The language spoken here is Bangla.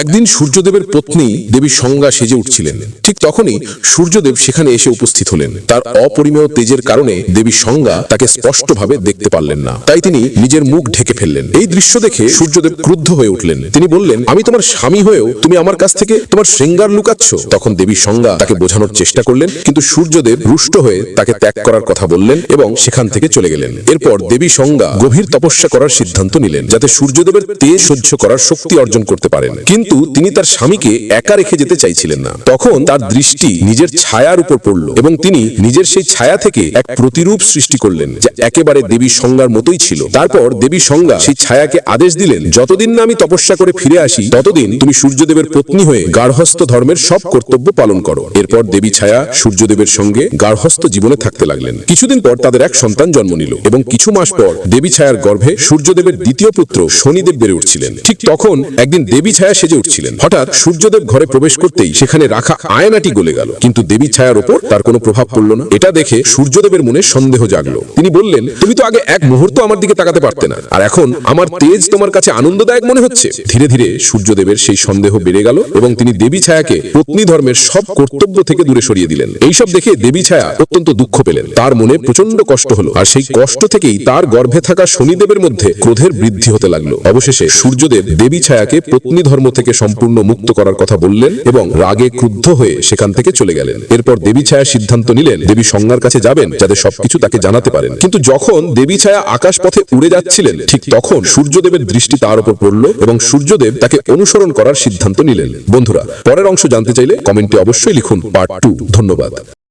একদিন সূর্যদেবের পত্নী দেবী সংজ্ঞা সেজে উঠছিলেন। ঠিক তখনই সূর্যদেব সেখানে এসে উপস্থিত হলেন। তার অপরিমেয় তেজের কারণে দেবী সংজ্ঞা তাকে স্পষ্টভাবে দেখতে পারলেন না। তাই তিনি নিজের মুখ ঢেকে ফেললেন। এই দৃশ্য দেখে সূর্যদেব ক্রুদ্ধ হয়ে উঠলেন। তিনি বললেন, আমি তোমার স্বামী হয়েও তুমি আমার কাছ থেকে তোমার শৃঙ্গার লুকাচ্ছ? তখন দেবী সংজ্ঞা তাকে বোঝানোর চেষ্টা করলেন, কিন্তু সূর্যদেব রুষ্ট হয়ে তাকে ত্যাগ করার কথা বললেন এবং সেখান থেকে চলে গেলেন। এরপর দেবী সংজ্ঞা গভীর তপস্যা করার সিদ্ধান্ত নিলেন, যাতে সূর্যদেবের তেজ সহ্য করার শক্তি অর্জন করতে পারেন। কিন্তু তিনি তার স্বামীকে একা রেখে যেতে চাইছিলেন না। তখন তার দৃষ্টি নিজের ছায়ার উপর পড়ল এবং তিনি নিজের সেই ছায়া থেকে এক প্রতিরূপ সৃষ্টি করলেন, যা একেবারে দেবী সংজ্ঞার মতোই ছিল। তারপর দেবী সংজ্ঞা সেই ছায়াকে আদেশ দিলেন, যতদিন না আমি তপস্যা করে ফিরে আসি, ততদিন তুমি সূর্যদেবের পত্নী হয়ে গার্হস্থ ধর্মের সব কর্তব্য পালন করো। এরপর দেবী ছায়া সূর্যদেবের সঙ্গে গার্হস্থ জীবনে থাকতে লাগলেন। কিছুদিন পর তাদের এক সন্তান জন্ম নিল এবং কিছু মাস পর দেবী ছায়ার গর্ভে সূর্যদেবের দ্বিতীয় পুত্র শনিদেব বেড়ে উঠছিলেন। ঠিক তখন একদিন দেবী ছায়া সেজে উঠছিলেন। হঠাৎ সূর্যদেব ঘরে প্রবেশ করতেই সেখানে রাখা আয়নাটি গলে গেল। কিন্তু দেবী ছায়ার ওপর তার কোনো প্রভাব পড়ল না। এটা দেখে সূর্যদেবের মনে সন্দেহ জাগলো। তিনি বললেন, তুমি তো আগে এক মুহূর্ত আমার দিকে তাকাতে পারতে না। আর এখন আমার তেজ তোমার কাছে আনন্দদায়ক মনে হচ্ছে। ধীরে ধীরে সূর্যদেবের সেই সন্দেহ বেড়ে গেল এবং তিনি দেবী ছায়াকে পত্নী ধর্মের সব কর্তব্য থেকে দূরে সরিয়ে দিলেন। এইসব দেখে দেবী ছায়া অত্যন্ত দুঃখ পেলেন। তার মনে প্রচণ্ড কষ্ট হলো। আর সেই কষ্ট থেকেই তার গর্ভে থাকা শনিদেবের মধ্যে ক্রোধের বৃদ্ধি হতে লাগল। অবশেষে সূর্যদেব দেবী ছায়াকে পত্নী ধর্ম থেকে সম্পূর্ণ মুক্ত করার কথা বললেন এবং রাগে ক্রুদ্ধ হয়ে সেখান থেকে চলে গেলেন। এরপর দেবী ছায়া সিদ্ধান্ত নিলেন, দেবী সংজ্ঞার কাছে যাবেন যাতে সবকিছু তাকে জানাতে পারেন। কিন্তু যখন দেবী ছায়া আকাশ পথে উড়ে যাচ্ছিলেন, ঠিক তখন সূর্যদেবের দৃষ্টি তার উপর পড়ল এবং সূর্যদেব তাকে অনুসরণ করার সিদ্ধান্ত নিলেন। বন্ধুরা, পরের অংশ জানতে চাইলে কমেন্টে অবশ্যই লিখুন পার্ট টু। ধন্যবাদ।